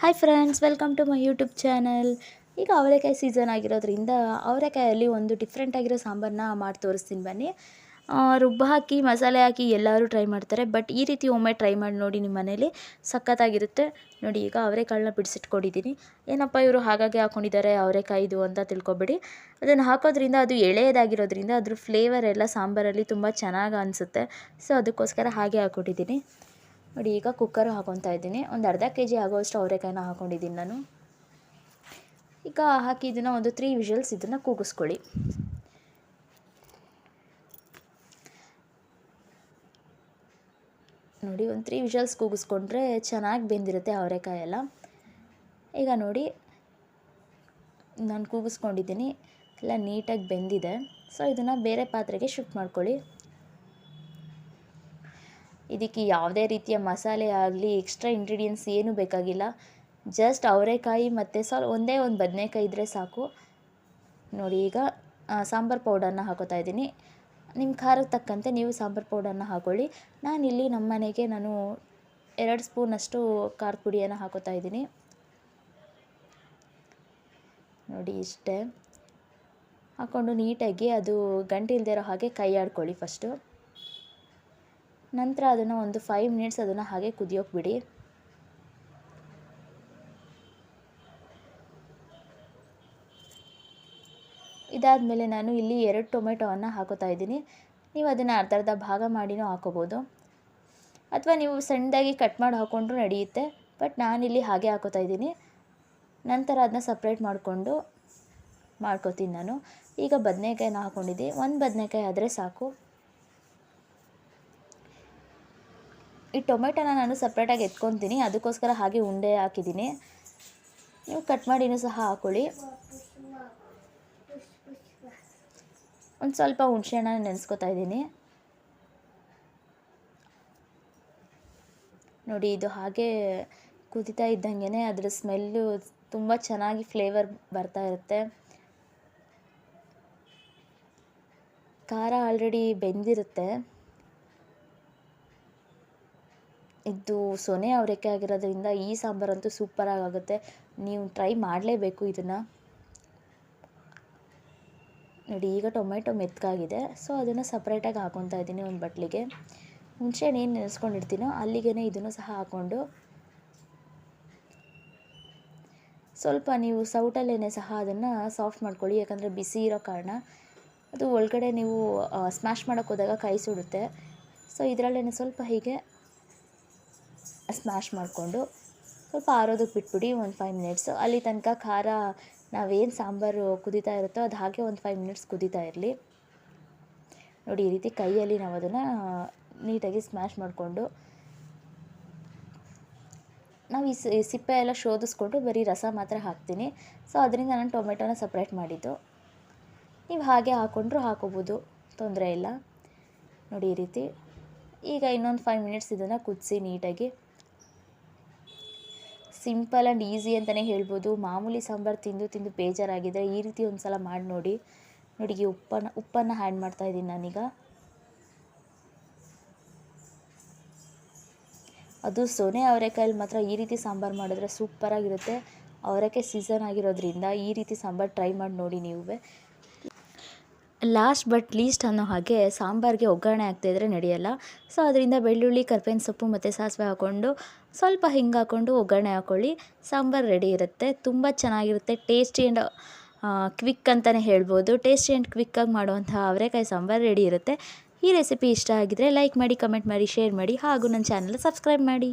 Hi friends welcome to my YouTube channel ಈಗ ಅವರೆಕಾಯಿ season ಆಗಿರೋದ್ರಿಂದ ಅವರೆಕಾಯಲ್ಲಿ ಒಂದು ಡಿಫ್ರೆಂಟ್ ಆಗಿರೋ ಸಾಂಬಾರನ್ನ ಮಾಡಿ ತೋರಿಸ್ತೀನಿ ಬನ್ನಿ. ರುಬ್ಬ ಹಾಕಿ, ಮಸಾಲೆ ಹಾಕಿ ಎಲ್ಲರೂ ಟ್ರೈ ಮಾಡ್ತಾರೆ. ಬಟ್ ಈ ರೀತಿ ಒಮ್ಮೆ ಟ್ರೈ ಮಾಡಿ ನೋಡಿ ನಿಮ್ಮ ಮನೇಲಿ ಸಖತ್ತಾಗಿರುತ್ತೆ. ನೋಡಿ, ಈಗ ಅವರೆಕಾಳನ್ನ ಬಿಡಿಸಿಟ್ಕೊಂಡಿದ್ದೀನಿ. ಏನಪ್ಪ ಇವರು ಹಾಗಾಗಿ ಹಾಕ್ಕೊಂಡಿದ್ದಾರೆ ಅವರೆಕಾಯಿದು ಅಂತ ತಿಳ್ಕೊಬೇಡಿ. ಅದನ್ನು ಹಾಕೋದ್ರಿಂದ ಅದು ಎಳೆಯದಾಗಿರೋದ್ರಿಂದ ಅದ್ರ ಫ್ಲೇವರ್ ಎಲ್ಲ ಸಾಂಬಾರಲ್ಲಿ ತುಂಬ ಚೆನ್ನಾಗಿ ಅನಿಸುತ್ತೆ. ಸೊ ಅದಕ್ಕೋಸ್ಕರ ಹಾಗೆ ಹಾಕ್ಕೊಟ್ಟಿದ್ದೀನಿ. ನೋಡಿ, ಈಗ ಕುಕ್ಕರ್ ಹಾಕೊತಾ ಇದ್ದೀನಿ. ಒಂದು ಅರ್ಧ ಕೆ ಜಿ ಆಗೋಷ್ಟು ಅವರೆಕಾಯಿನ ಹಾಕೊಂಡಿದ್ದೀನಿ ನಾನು. ಈಗ ಹಾಕಿ ಇದನ್ನು ಒಂದು ತ್ರೀ ವಿಷಲ್ಸ್ ಇದನ್ನು ಕೂಗಿಸ್ಕೊಳ್ಳಿ. ನೋಡಿ, ಒಂದು ತ್ರೀ ವಿಷಲ್ಸ್ ಕೂಗಿಸ್ಕೊಂಡ್ರೆ ಚೆನ್ನಾಗಿ ಬೆಂದಿರುತ್ತೆ ಅವರೆಕಾಯಿ ಎಲ್ಲ ಈಗ ನೋಡಿ, ನಾನು ಕೂಗಿಸ್ಕೊಂಡಿದ್ದೀನಿ. ಎಲ್ಲ ನೀಟಾಗಿ ಬೆಂದಿದೆ. ಸೊ ಇದನ್ನು ಬೇರೆ ಪಾತ್ರೆಗೆ ಶಿಫ್ಟ್ ಮಾಡ್ಕೊಳ್ಳಿ. ಇದಕ್ಕೆ ಯಾವುದೇ ರೀತಿಯ ಮಸಾಲೆ ಆಗಲಿ ಎಕ್ಸ್ಟ್ರಾ ಇಂಗ್ರೀಡಿಯೆಂಟ್ಸ್ ಏನೂ ಬೇಕಾಗಿಲ್ಲ. ಜಸ್ಟ್ ಅವರೆಕಾಯಿ ಮತ್ತು ಸಾಲ್, ಒಂದೇ ಒಂದು ಬದನೆಕಾಯಿ ಇದ್ದರೆ ಸಾಕು. ನೋಡಿ ಈಗ ಸಾಂಬಾರು ಪೌಡರ್ನ ಹಾಕೋತಾ ಇದ್ದೀನಿ. ನಿಮ್ಮ ಖಾರಕ್ಕೆ ತಕ್ಕಂತೆ ನೀವು ಸಾಂಬಾರು ಪೌಡರ್ನ ಹಾಕೊಳ್ಳಿ. ನಾನಿಲ್ಲಿ ನಮ್ಮ ಮನೆಗೆ ನಾನು ಎರಡು ಸ್ಪೂನಷ್ಟು ಖಾರದ ಪುಡಿಯನ್ನು ಹಾಕೋತಾ ಇದ್ದೀನಿ. ನೋಡಿ ಇಷ್ಟೇ. ಹಾಕ್ಕೊಂಡು ನೀಟಾಗಿ ಅದು ಗಂಟು ಇಲ್ಲದೆ ಇರೋ ಹಾಗೆ ಕೈ ಆಡ್ಕೊಳ್ಳಿ ಫಸ್ಟು ನಂತರ ಅದನ್ನು ಒಂದು ಫೈವ್ ಮಿನಿಟ್ಸ್ ಅದನ್ನು ಹಾಗೆ ಕುದಿಯೋಕೆ ಬಿಡಿ. ಇದಾದ ಮೇಲೆ ನಾನು ಇಲ್ಲಿ ಎರಡು ಟೊಮೆಟೊವನ್ನು ಹಾಕೋತಾ ಇದ್ದೀನಿ. ನೀವು ಅದನ್ನು ಅರ್ಧ ಅರ್ಧ ಭಾಗ ಮಾಡಿನೂ ಹಾಕೋಬೋದು. ಅಥವಾ ನೀವು ಸಣ್ಣದಾಗಿ ಕಟ್ ಮಾಡಿ ಹಾಕ್ಕೊಂಡ್ರೂ ನಡೆಯುತ್ತೆ. ಬಟ್ ನಾನು ಇಲ್ಲಿ ಹಾಗೆ ಹಾಕೋತಾ ಇದ್ದೀನಿ. ನಂತರ ಅದನ್ನ ಸಪ್ರೇಟ್ ಮಾಡಿಕೊಂಡು ಮಾಡ್ಕೋತೀನಿ ನಾನು. ಈಗ ಬದನೆಕಾಯಿನ ಹಾಕ್ಕೊಂಡಿದ್ದೀನಿ ಒಂದು ಬದನೆಕಾಯಿ ಆದರೆ ಸಾಕು. ಈ ಟೊಮೆಟೊನ ನಾನು ಸಪ್ರೇಟಾಗಿ ಎತ್ಕೊತೀನಿ. ಅದಕ್ಕೋಸ್ಕರ ಹಾಗೆ ಉಂಡೆ ಹಾಕಿದ್ದೀನಿ. ನೀವು ಕಟ್ ಮಾಡಿನೂ ಸಹ ಹಾಕ್ಕೊಳ್ಳಿ ಒಂದು ಸ್ವಲ್ಪ ಹುಣಸೆಹಣ್ಣ ನೆನೆಸ್ಕೊತಾ ಇದ್ದೀನಿ. ನೋಡಿ, ಇದು ಹಾಗೆ ಕುದಿತಾ ಇದ್ದಂಗೆ ಅದರ ಸ್ಮೆಲ್ಲು ತುಂಬ ಚೆನ್ನಾಗಿ ಫ್ಲೇವರ್ ಬರ್ತಾ ಇರುತ್ತೆ. ಖಾರ ಆಲ್ರೆಡಿ ಬೆಂದಿರುತ್ತೆ. ಇದು ಸೊನೆ ಅವರೆಕಾಯಿ ಆಗಿರೋದ್ರಿಂದ ಈ ಸಾಂಬಾರಂತೂ ಸೂಪರಾಗಿ ಆಗುತ್ತೆ. ನೀವು ಟ್ರೈ ಮಾಡಲೇಬೇಕು ಇದನ್ನು. ನೋಡಿ, ಈಗ ಟೊಮೆಟೊ ಮೆತ್ತಗಾಗಿದೆ ಸೊ ಅದನ್ನು ಸಪ್ರೇಟಾಗಿ ಹಾಕೊತಾ ಇದ್ದೀನಿ ಒಂದು ಬಟ್ಲಿಗೆ. ಮುಂಚೆ ಏನು ನೆನೆಸ್ಕೊಂಡಿರ್ತೀನೋ ಅಲ್ಲಿಗೆ ಇದನ್ನು ಸಹ ಹಾಕ್ಕೊಂಡು ಸ್ವಲ್ಪ ನೀವು ಸೌಟಲ್ಲೇ ಸಹ ಅದನ್ನು ಸಾಫ್ಟ್ ಮಾಡ್ಕೊಳ್ಳಿ, ಯಾಕಂದರೆ ಬಿಸಿ ಇರೋ ಕಾರಣ. ಅದು ಒಳಗಡೆ ನೀವು ಸ್ಮ್ಯಾಶ್ ಮಾಡೋಕ್ಕೆ ಹೋದಾಗ ಕೈ ಸುಡುತ್ತೆ. ಸೊ ಇದರಲ್ಲೇ ಸ್ವಲ್ಪ ಹೀಗೆ ಸ್ಮ್ಯಾಶ್ ಮಾಡಿಕೊಂಡು ಸ್ವಲ್ಪ ಆರೋದಕ್ಕೆ ಬಿಟ್ಬಿಡಿ, ಒಂದು ಫೈವ್ ಮಿನಿಟ್ಸು ಅಲ್ಲಿ ತನಕ ಖಾರ ನಾವೇನು ಸಾಂಬಾರು ಕುದೀತಾ ಇರುತ್ತೋ ಅದು ಹಾಗೆ ಒಂದು ಫೈವ್ ಮಿನಿಟ್ಸ್ ಕುದೀತಾ ಇರಲಿ. ನೋಡಿ, ಈ ರೀತಿ ಕೈಯಲ್ಲಿ ನಾವು ಅದನ್ನು ನೀಟಾಗಿ ಸ್ಮ್ಯಾಶ್ ಮಾಡಿಕೊಂಡು ನಾವು ಈ ಸಿಪ್ಪೆ ಎಲ್ಲ ಶೋಧಿಸ್ಕೊಂಡು ಬರೀ ರಸ ಮಾತ್ರ ಹಾಕ್ತೀನಿ. ಸೊ ಅದರಿಂದ ನಾನು ಟೊಮೆಟೊನ ಸಪ್ರೇಟ್ ಮಾಡಿದ್ದು. ನೀವು ಹಾಗೆ ಹಾಕ್ಕೊಂಡ್ರೂ ಹಾಕೋಬೋದು, ತೊಂದರೆ ಇಲ್ಲ. ನೋಡಿ, ಈ ರೀತಿ. ಈಗ ಇನ್ನೊಂದು ಫೈವ್ ಮಿನಿಟ್ಸ್ ಇದನ್ನು ಕುದಿಸಿ ನೀಟಾಗಿ. ಸಿಂಪಲ್ ಆ್ಯಂಡ್ ಈಸಿ ಅಂತಲೇ ಹೇಳ್ಬೋದು. ಮಾಮೂಲಿ ಸಾಂಬಾರು ತಿಂದು ತಿಂದು ಬೇಜಾರಾಗಿದೆ ಈ ರೀತಿ ಒಂದು ಸಲ ಮಾಡಿ ನೋಡಿ. ನೋಡಿ ಈ ಉಪ್ಪನ್ನು ಉಪ್ಪನ್ನು ಹ್ಯಾಂಡ್ ಮಾಡ್ತಾ ಇದ್ದೀನಿ ನಾನೀಗ. ಅದು ಸೊನೆ ಅವರೆಕಾಯಲ್ಲಿ ಮಾತ್ರ ಈ ರೀತಿ ಸಾಂಬಾರು ಮಾಡಿದ್ರೆ ಸೂಪರಾಗಿರುತ್ತೆ. ಅವರೆಕಾಯಿ ಸೀಸನ್ ಆಗಿರೋದ್ರಿಂದ ಈ ರೀತಿ ಸಾಂಬಾರು ಟ್ರೈ ಮಾಡಿ ನೋಡಿ ನೀವೇ. ಲಾಸ್ಟ್ ಬಟ್ ಲೀಸ್ಟ್ ಅನ್ನೋ ಹಾಗೆ ಸಾಂಬಾರಿಗೆ ಒಗ್ಗರಣೆ ಹಾಕ್ತಾಯಿದ್ರೆ ನಡೆಯಲ್ಲ. ಸೊ ಅದರಿಂದ ಬೆಳ್ಳುಳ್ಳಿ, ಕರ್ಬೇವಿನ ಸೊಪ್ಪು ಮತ್ತು ಸಾಸಿವೆ ಹಾಕ್ಕೊಂಡು ಸ್ವಲ್ಪ ಹಿಂಗೆ ಹಾಕ್ಕೊಂಡು ಒಗ್ಗರಣೆ ಹಾಕ್ಕೊಳ್ಳಿ ಸಾಂಬಾರು ರೆಡಿ ಇರುತ್ತೆ. ತುಂಬ ಚೆನ್ನಾಗಿರುತ್ತೆ. ಟೇಸ್ಟಿ ಆ್ಯಂಡ್ ಕ್ವಿಕ್ ಅಂತಲೇ ಹೇಳ್ಬೋದು. ಟೇಸ್ಟಿ ಆ್ಯಂಡ್ ಕ್ವಿಕ್ಕಾಗಿ ಮಾಡುವಂಥ ಅವರೆಕಾಯಿ ಸಾಂಬಾರು ರೆಡಿ ಇರುತ್ತೆ. ಈ ರೆಸಿಪಿ ಇಷ್ಟ ಆಗಿದ್ದರೆ ಲೈಕ್ ಮಾಡಿ ಕಮೆಂಟ್ ಮಾಡಿ ಶೇರ್ ಮಾಡಿ ಹಾಗೂ ನನ್ನ ಚಾನಲ್ ಸಬ್ಸ್ಕ್ರೈಬ್ ಮಾಡಿ.